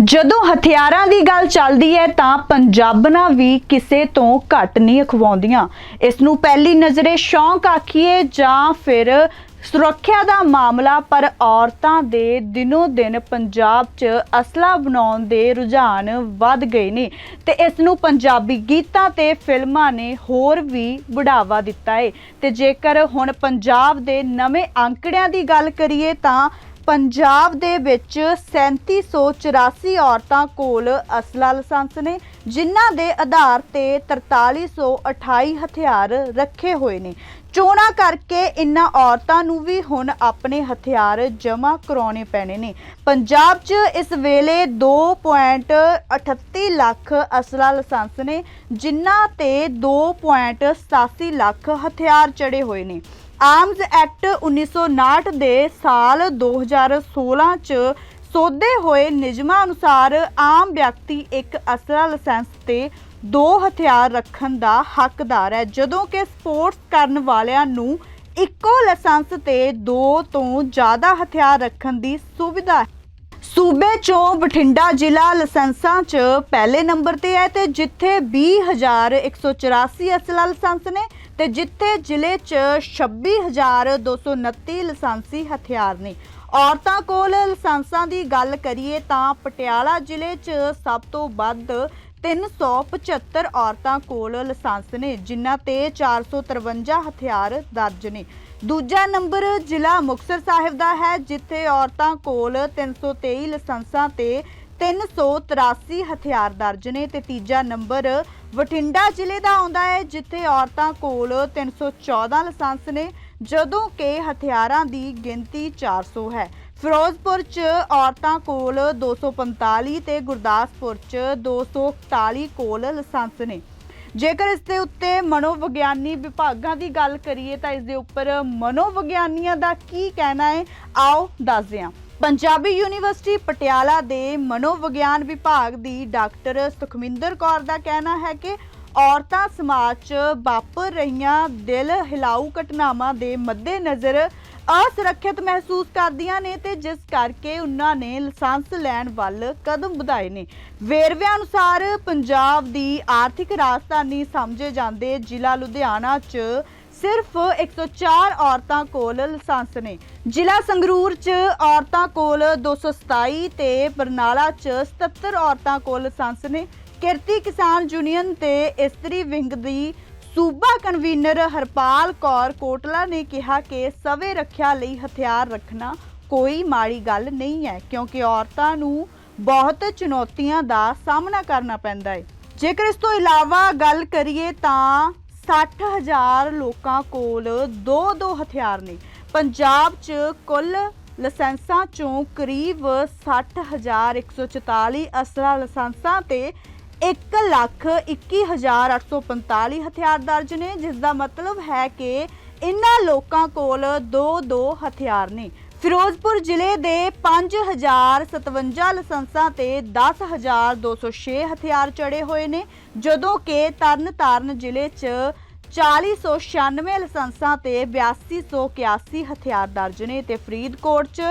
ਜਦੋਂ ਹਥਿਆਰਾਂ ਦੀ ਗੱਲ ਚੱਲਦੀ ਹੈ ਤਾਂ ਪੰਜਾਬਣਾ ਵੀ ਕਿਸੇ ਤੋਂ ਘੱਟ ਨਹੀਂ ਅਖਵਾਉਂਦੀਆਂ। ਇਸ ਨੂੰ ਪਹਿਲੀ ਨਜ਼ਰੇ ਸ਼ੌਂਕ ਆਖੀਏ ਜਾਂ ਫਿਰ ਸੁਰੱਖਿਆ ਦਾ ਮਾਮਲਾ, ਪਰ ਔਰਤਾਂ ਦੇ ਦਿਨੋ ਦਿਨ ਪੰਜਾਬ 'ਚ ਅਸਲਾ ਬਣਾਉਣ ਦੇ ਰੁਝਾਨ ਵੱਧ ਗਏ ਨੇ ਤੇ ਇਸ ਨੂੰ ਪੰਜਾਬੀ ਗੀਤਾਂ ਤੇ ਫਿਲਮਾਂ ਨੇ ਹੋਰ ਵੀ ਬੜਾਵਾ ਦਿੱਤਾ ਹੈ ਤੇ ਜੇਕਰ ਹੁਣ ਪੰਜਾਬ ਦੇ ਨਵੇਂ ਅੰਕੜਿਆਂ ਦੀ ਗੱਲ ਕਰੀਏ ਤਾਂ ਪੰਜਾਬ ਦੇ ਵਿੱਚ 3784 ਔਰਤਾਂ ਕੋਲ ਅਸਲਾ ਲਾਇਸੈਂਸ ਨੇ, ਜਿਨ੍ਹਾਂ ਦੇ ਆਧਾਰ ਤੇ 4328 ਹਥਿਆਰ ਰੱਖੇ ਹੋਏ ਨੇ। ਚੋਣਾਂ ਕਰਕੇ ਇਨ੍ਹਾਂ ਔਰਤਾਂ ਨੂੰ ਵੀ ਹੁਣ ਆਪਣੇ ਹਥਿਆਰ ਜਮ੍ਹਾਂ ਕਰਾਉਣੇ ਪੈਣੇ ਨੇ। ਪੰਜਾਬ 'ਚ ਇਸ ਵੇਲੇ 2.38 ਲੱਖ ਅਸਲਾ ਲਾਇਸੈਂਸ ਨੇ, ਜਿਨ੍ਹਾਂ ਤੇ 2.87 ਲੱਖ ਹਥਿਆਰ ਚੜੇ ਹੋਏ ਨੇ। ਆਰਮਜ਼ ਐਕਟ 1959 ਦੇ ਸਾਲ 2016 ਚ ਸੋਧੇ ਹੋਏ ਨਿਯਮਾਂ ਅਨੁਸਾਰ ਆਮ ਵਿਅਕਤੀ ਇੱਕ ਅਸਲਾ ਲਾਇਸੈਂਸ ਤੇ ਦੋ ਹਥਿਆਰ ਰੱਖਣ ਦਾ ਹੱਕਦਾਰ ਹੈ। ਜਦੋਂ ਕਿ ਸਪੋਰਟਸ ਕਰਨ ਵਾਲਿਆਂ ਨੂੰ ਇੱਕੋ ਲਾਇਸੈਂਸ ਤੇ ਦੋ ਤੋਂ ਜ਼ਿਆਦਾ ਹਥਿਆਰ ਰੱਖਣ ਦੀ ਸੁਵਿਧਾ ਹੈ ਸੂਬੇ ਚੋਂ ਬਠਿੰਡਾ ਜ਼ਿਲ੍ਹਾ ਲਾਇਸੈਂਸਾਂ 'ਚ ਪਹਿਲੇ ਨੰਬਰ ਤੇ ਹੈ ਤੇ ਜਿੱਥੇ 20184 ਅਸਲਾ ਲਾਇਸੈਂਸ ਨੇ ਤੇ ਜਿੱਥੇ ਜ਼ਿਲ੍ਹੇ 'ਚ 26229 ਲਾਇਸੈਂਸੀ ਹਥਿਆਰ ਨੇ। ਔਰਤਾਂ ਕੋਲ ਲਾਇਸੈਂਸਾਂ ਦੀ ਗੱਲ ਕਰੀਏ ਤਾਂ ਪਟਿਆਲਾ ਜ਼ਿਲ੍ਹੇ 'ਚ ਸਭ ਤੋਂ ਵੱਧ 375 ਔਰਤਾਂ ਕੋਲ ਲਾਇਸੈਂਸ ਨੇ, ਜਿਨ੍ਹਾਂ ਤੇ 453 ਹਥਿਆਰ ਦਰਜ ਨੇ। ਦੂਜਾ ਨੰਬਰ ਜ਼ਿਲ੍ਹਾ ਮੁਕਤਸਰ ਸਾਹਿਬ ਦਾ ਹੈ, ਜਿੱਥੇ ਔਰਤਾਂ ਕੋਲ 323 ਲਾਇਸੈਂਸਾਂ ਤੇ 383 ਹਥਿਆਰ ਦਰਜ ਨੇ ਤੇ ਤੀਜਾ ਨੰਬਰ ਬਠਿੰਡਾ ਜ਼ਿਲ੍ਹੇ ਦਾ ਆਉਂਦਾ ਹੈ, ਜਿੱਥੇ ਔਰਤਾਂ ਕੋਲ 314 ਲਾਇਸੈਂਸ ਨੇ, ਜਦੋਂ ਕਿ ਹਥਿਆਰਾਂ ਦੀ ਗਿਣਤੀ 400 ਹੈ। ਫਿਰੋਜ਼ਪੁਰ 'ਚ ਔਰਤਾਂ ਕੋਲ 245 ਤੇ ਗੁਰਦਾਸਪੁਰ 'ਚ 241 ਕੋਲ ਲਾਇਸੈਂਸ ਨੇ। ਜੇਕਰ ਇਸ ਦੇ ਉੱਤੇ ਮਨੋਵਿਗਿਆਨੀ ਵਿਭਾਗਾਂ ਦੀ ਗੱਲ ਕਰੀਏ ਤਾਂ ਇਸ ਦੇ ਉੱਪਰ ਮਨੋਵਿਗਿਆਨੀਆਂ ਦਾ ਕੀ ਕਹਿਣਾ ਹੈ, ਆਓ ਦੱਸਦੇ ਹਾਂ। ਪੰਜਾਬੀ ਯੂਨੀਵਰਸਿਟੀ ਪਟਿਆਲਾ ਦੇ ਮਨੋਵਿਗਿਆਨ ਵਿਭਾਗ ਦੀ ਡਾਕਟਰ ਸੁਖਮਿੰਦਰ ਕੌਰ ਦਾ ਕਹਿਣਾ ਹੈ ਕਿ ਔਰਤਾਂ ਸਮਾਜ 'ਚ ਵਾਪਰ ਰਹੀਆਂ ਦਿਲ ਹਿਲਾਊ ਘਟਨਾਵਾਂ ਦੇ ਮੱਦੇਨਜ਼ਰ ਅਸੁਰੱਖਿਅਤ ਮਹਿਸੂਸ ਕਰਦੀਆਂ ਨੇ ਤੇ ਜਿਸ ਕਰਕੇ ਉਹਨਾਂ ਨੇ ਲਾਇਸੈਂਸ ਲੈਣ ਵੱਲ ਕਦਮ ਵਧਾਏ ਨੇ। ਵੇਰਵਿਆਂ ਅਨੁਸਾਰ ਪੰਜਾਬ ਦੀ ਆਰਥਿਕ ਰਾਜਧਾਨੀ ਸਮਝੇ ਜਾਂਦੇ ਜ਼ਿਲ੍ਹਾ ਲੁਧਿਆਣਾ 'ਚ ਸਿਰਫ 104 ਔਰਤਾਂ ਕੋਲ ਲਾਇਸੈਂਸ ਨੇ। ਜ਼ਿਲ੍ਹਾ ਸੰਗਰੂਰ 'ਚ ਔਰਤਾਂ ਕੋਲ 227 ਤੇ ਬਰਨਾਲਾ 'ਚ 77 ਔਰਤਾਂ ਕੋਲ ਲਾਇਸੈਂਸ ਨੇ। ਕਿਰਤੀ ਕਿਸਾਨ ਯੂਨੀਅਨ ਤੇ ਇਸਤਰੀ ਵਿੰਗ ਦੀ ਸੂਬਾ ਕਨਵੀਨਰ ਹਰਪਾਲ ਕੌਰ ਕੋਟਲਾ ਨੇ ਕਿਹਾ ਕਿ ਸਵੇ ਰੱਖਿਆ ਲਈ ਹਥਿਆਰ ਰੱਖਣਾ ਕੋਈ ਮਾੜੀ ਗੱਲ ਨਹੀਂ ਹੈ, ਕਿਉਂਕਿ ਔਰਤਾਂ ਨੂੰ ਬਹੁਤ ਚੁਣੌਤੀਆਂ ਦਾ ਸਾਹਮਣਾ ਕਰਨਾ ਪੈਂਦਾ ਹੈ। ਜੇਕਰ ਇਸ ਤੋਂ ਇਲਾਵਾ ਗੱਲ ਕਰੀਏ ਤਾਂ 60000 ਲੋਕਾਂ ਕੋਲ ਦੋ ਦੋ ਹਥਿਆਰ ਨੇ। ਪੰਜਾਬ 'ਚ ਕੁੱਲ ਲਾਇਸੈਂਸਾਂ ਚੋਂ ਕਰੀਬ 60144 ਅਸਲਾ ਲਾਇਸੈਂਸਾਂ ਤੇ 121845 ਹਥਿਆਰ ਦਰਜ ਨੇ ਜਿਸ ਦਾ ਮਤਲਬ ਹੈ ਕਿ ਇਨ੍ਹਾਂ ਲੋਕਾਂ ਕੋਲ ਦੋ ਦੋ ਹਥਿਆਰ ਨੇ। ਫਿਰੋਜ਼ਪੁਰ ਜ਼ਿਲ੍ਹੇ ਦੇ 5057 ਲਾਇਸੈਂਸਾਂ ਤੇ 10206 ਹਥਿਆਰ ਚੜੇ ਹੋਏ ਨੇ, ਜਦੋਂ ਕਿ ਤਰਨਤਾਰਨ ਜ਼ਿਲ੍ਹੇ 'ਚ 4096 ਲਾਇਸੈਂਸਾਂ ਤੇ 8281 ਹਥਿਆਰ ਦਰਜ ਨੇ ਤੇ ਫਰੀਦਕੋਟ 'ਚ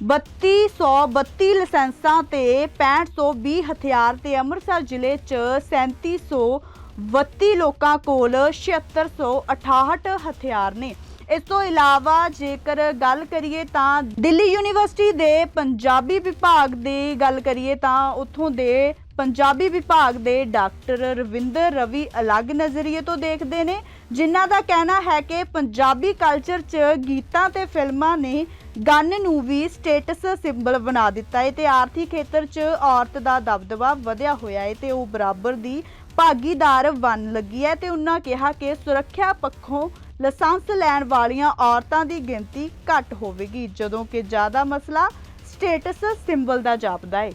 3232 ਲਾਇਸੈਂਸਾਂ ਤੇ 6520 ਹਥਿਆਰ ਤੇ ਅੰਮ੍ਰਿਤਸਰ ਜ਼ਿਲ੍ਹੇ 'ਚ 3732 ਲੋਕਾਂ ਕੋਲ 7668 ਹਥਿਆਰ ਨੇ। ਇਸ ਤੋਂ ਇਲਾਵਾ ਜੇਕਰ ਗੱਲ ਕਰੀਏ ਤਾਂ ਦਿੱਲੀ ਯੂਨੀਵਰਸਿਟੀ ਦੇ ਪੰਜਾਬੀ ਵਿਭਾਗ ਦੀ ਗੱਲ ਕਰੀਏ ਤਾਂ ਉੱਥੋਂ ਦੇ ਪੰਜਾਬੀ ਵਿਭਾਗ ਦੇ ਡਾਕਟਰ ਰਵਿੰਦਰ ਰਵੀ ਅਲੱਗ ਨਜ਼ਰੀਏ ਤੋਂ ਦੇਖਦੇ ਨੇ, ਜਿਨ੍ਹਾਂ ਦਾ ਕਹਿਣਾ ਹੈ ਕਿ ਪੰਜਾਬੀ ਕਲਚਰ 'ਚ ਗੀਤਾਂ ਤੇ ਫਿਲਮਾਂ ਨੇ ਗਨ ਨੂੰ ਵੀ ਸਟੇਟਸ ਸਿੰਬਲ ਬਣਾ ਦਿੱਤਾ ਹੈ ਤੇ ਆਰਥਿਕ ਖੇਤਰ 'ਚ ਔਰਤ ਦਾ ਦਬਦਬਾ ਵਧਿਆ ਹੋਇਆ ਹੈ ਤੇ ਉਹ ਬਰਾਬਰ ਦੀ ਭਾਗੀਦਾਰ ਬਣ ਲੱਗੀ ਹੈ ਤੇ ਉਹਨਾਂ ਕਿਹਾ ਕਿ ਸੁਰੱਖਿਆ ਪੱਖੋਂ ਲਾਇਸੈਂਸ ਲੈਣ ਵਾਲੀਆਂ ਔਰਤਾਂ ਦੀ ਗਿਣਤੀ ਘੱਟ ਹੋਵੇਗੀ ਜਦੋਂ ਕਿ ਜ਼ਿਆਦਾ ਮਸਲਾ ਸਟੇਟਸ ਸਿੰਬਲ ਦਾ ਜਾਪਦਾ ਹੈ।